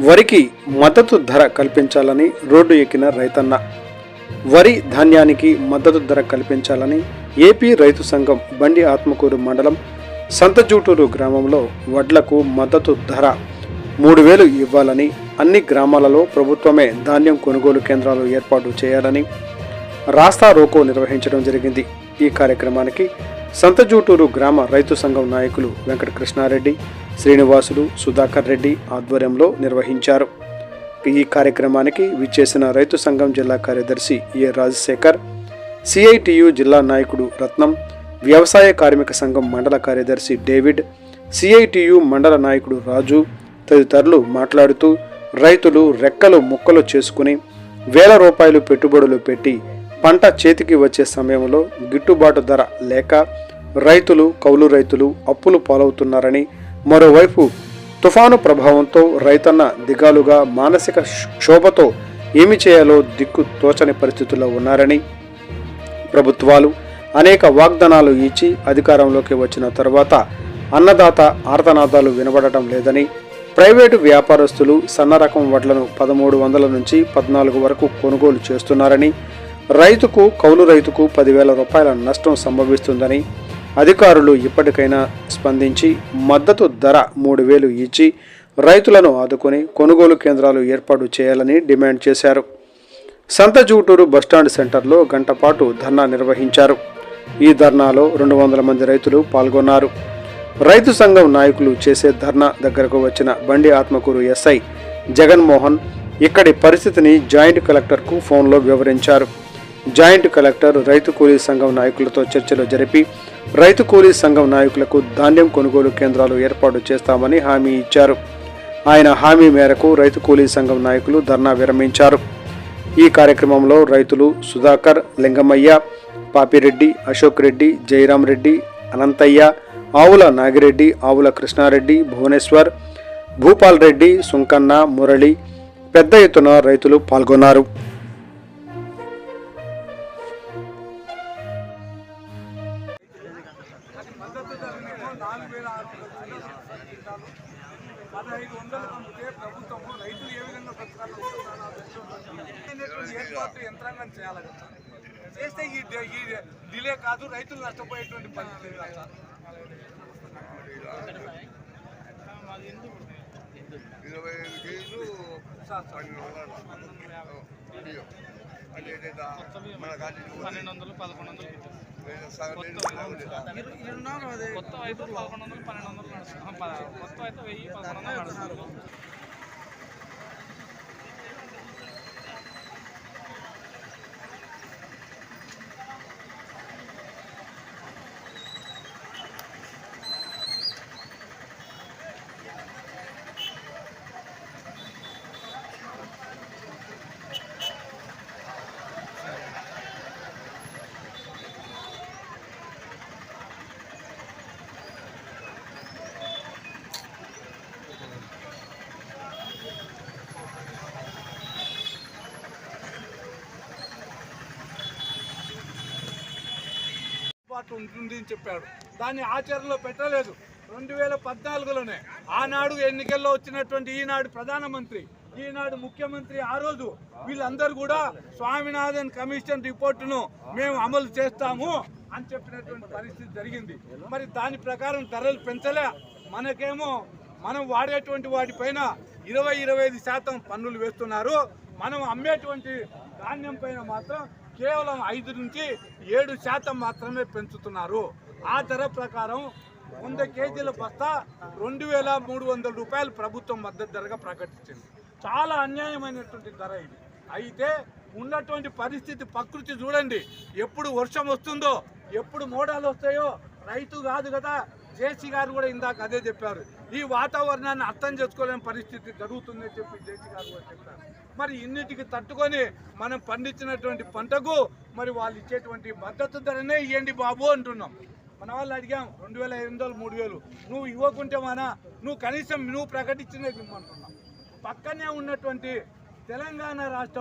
వరికి మద్దతు ధర కల్పించాలని రోడ్డు ఎక్కిన రైతన్న. వరి ధాన్యానికి మద్దతు ధర కల్పించాలని ఏపీ రైతు సంఘం బండి ఆత్మకూరు మండలం సంతజూటూరు గ్రామంలో వడ్లకు మద్దతు ధర మూడు వేలు ఇవ్వాలని అన్ని గ్రామాలలో ప్రభుత్వమే ధాన్యం కొనుగోలు కేంద్రాలు ఏర్పాటు చేయాలని రాస్తా రోకో నిర్వహించడం జరిగింది. ఈ కార్యక్రమానికి సంతజూటూరు గ్రామ రైతు సంఘం నాయకులు వెంకటకృష్ణారెడ్డి శ్రీనివాసులు సుధాకర్ రెడ్డి ఆధ్వర్యంలో నిర్వహించారు. ఈ కార్యక్రమానికి విచ్చేసిన రైతు సంఘం జిల్లా కార్యదర్శి ఏ రాజశేఖర్ సిఐటియు జిల్లా నాయకుడు రత్నం వ్యవసాయ కార్మిక సంఘం మండల కార్యదర్శి డేవిడ్ సిఐటియు మండల నాయకుడు రాజు తదితరులు మాట్లాడుతూ రైతులు రెక్కలు ముక్కలు చేసుకుని వేల రూపాయలు పెట్టుబడులు పెట్టి పంట చేతికి వచ్చే సమయంలో గిట్టుబాటు ధర లేక రైతులు కౌలు రైతులు అప్పులు పాలవుతున్నారని మరోవైపు తుఫాను ప్రభావంతో రైతన్న దిగాలుగా మానసిక క్షోభతో ఏమి చేయాలో దిక్కు తోచని పరిస్థితుల్లో ఉన్నారని ప్రభుత్వాలు అనేక వాగ్దానాలు ఇచ్చి అధికారంలోకి వచ్చిన తర్వాత అన్నదాత ఆర్తనాదాలు వినబడటం లేదని ప్రైవేటు వ్యాపారస్తులు సన్నరకం వడ్లను పదమూడు వందల నుంచి పద్నాలుగు వరకు కొనుగోలు చేస్తున్నారని రైతుకు కౌలు రైతుకు పదివేల రూపాయల నష్టం సంభవిస్తుందని అధికారులు ఇప్పటికైనా స్పందించి మద్దతు ధర మూడు వేలు ఇచ్చి రైతులను ఆదుకొని కొనుగోలు కేంద్రాలు ఏర్పాటు చేయాలని డిమాండ్ చేశారు. సంత జూటూరు బస్టాండ్ సెంటర్లో గంటపాటు ధర్నా నిర్వహించారు. ఈ ధర్నాలో రెండు వందల మంది రైతులు పాల్గొన్నారు. రైతు సంఘం నాయకులు చేసే ధర్నా దగ్గరకు వచ్చిన బండి ఆత్మకూరు ఎస్ఐ జగన్మోహన్ ఇక్కడి పరిస్థితిని జాయింట్ కలెక్టర్కు ఫోన్లో వివరించారు. జాయింట్ కలెక్టర్ రైతు కూలీ సంఘం నాయకులతో చర్చలు జరిపి రైతు కూలీ సంఘం నాయకులకు ధాన్యం కొనుగోలు కేంద్రాలు ఏర్పాటు చేస్తామని హామీ ఇచ్చారు. ఆయన హామీ మేరకు రైతు కూలీ సంఘం నాయకులు ధర్నా విరమించారు. ఈ కార్యక్రమంలో రైతులు సుధాకర్ లింగమయ్య పాపిరెడ్డి అశోక్ రెడ్డి జయరాం రెడ్డి అనంతయ్య ఆవుల నాగిరెడ్డి ఆవుల కృష్ణారెడ్డి భువనేశ్వర్ భూపాల్ రెడ్డి సుంకన్న మురళి పెద్ద ఎత్తున రైతులు పాల్గొన్నారు. మద్దతు ధరనేమో నాలుగు వేల ఆరు వందల క్వింటాలు పదహైదు వందలు అమ్మితే ప్రభుత్వము రైతులు ఏ విధంగా బ్రతకాలో ఏర్పాటు యంత్రాంగం చేయాలి కదా. చేస్తే ఈ డిలే కాదు రైతులు నష్టపోయేటువంటి పరిస్థితి ఇరవై ఐదు కేజీలు. పన్నెండు వందలు పన్నెండు వందలు పదకొండు వందలు కొత్త అయితే పదకొండు వందలు పన్నెండు వందలు నడుస్తుంది. కొత్త అయితే వెయ్యి పదకొండు వందలు నడుస్తుంది. ఏర్పాటు ఉంటుంది అని చెప్పాడు. దాన్ని ఆచరణలో పెట్టలేదు. రెండు వేల పద్నాలుగులోనే ఆనాడు ఎన్నికల్లో వచ్చినటువంటి ఈనాడు ప్రధానమంత్రి ఈనాడు ముఖ్యమంత్రి ఆ రోజు వీళ్ళందరూ కూడా స్వామినాథన్ కమిషన్ రిపోర్టును మేము అమలు చేస్తాము అని చెప్పినటువంటి పరిస్థితి జరిగింది. మరి దాని ప్రకారం ధరలు పెంచలే. మనకేమో మనం వాడేటువంటి వాటిపైన ఇరవై ఇరవై ఐదు శాతం పన్నులు వేస్తున్నారు. మనం అమ్మేటువంటి ధాన్యం పైన మాత్రం కేవలం ఐదు నుంచి ఏడు శాతం మాత్రమే పెంచుతున్నారు. ఆ ధర ప్రకారం వంద కేజీల బస్తా రెండు వేల మూడు వందల రూపాయలు ప్రభుత్వం మద్దతు ధరగా ప్రకటించింది. చాలా అన్యాయమైనటువంటి ధర ఇది. అయితే ఉన్నటువంటి పరిస్థితి ప్రకృతి చూడండి. ఎప్పుడు వర్షం వస్తుందో ఎప్పుడు మోడాలు వస్తాయో రైతు కాదు కదా. జేసీ గారు కూడా ఇందాక అదే చెప్పారు. ఈ వాతావరణాన్ని అర్థం చేసుకోలేని పరిస్థితి జరుగుతుందని చెప్పి జేసీ గారు చెప్తారు మరి ఇన్నిటికి తట్టుకొని మనం పండించినటువంటి పంటకు మరి వాళ్ళు ఇచ్చేటువంటి మద్దతు ధరనే ఇవ్వండి బాబు అంటున్నాం. మన వాళ్ళు అడిగాం రెండు వేల ఐదు వందలు మూడు వేలు. నువ్వు ఇవ్వకుంటే మానా నువ్వు కనీసం నువ్వు ప్రకటించినది ఇవ్వమంటున్నావు పక్కనే ఉన్నటువంటి తెలంగాణ రాష్ట్రం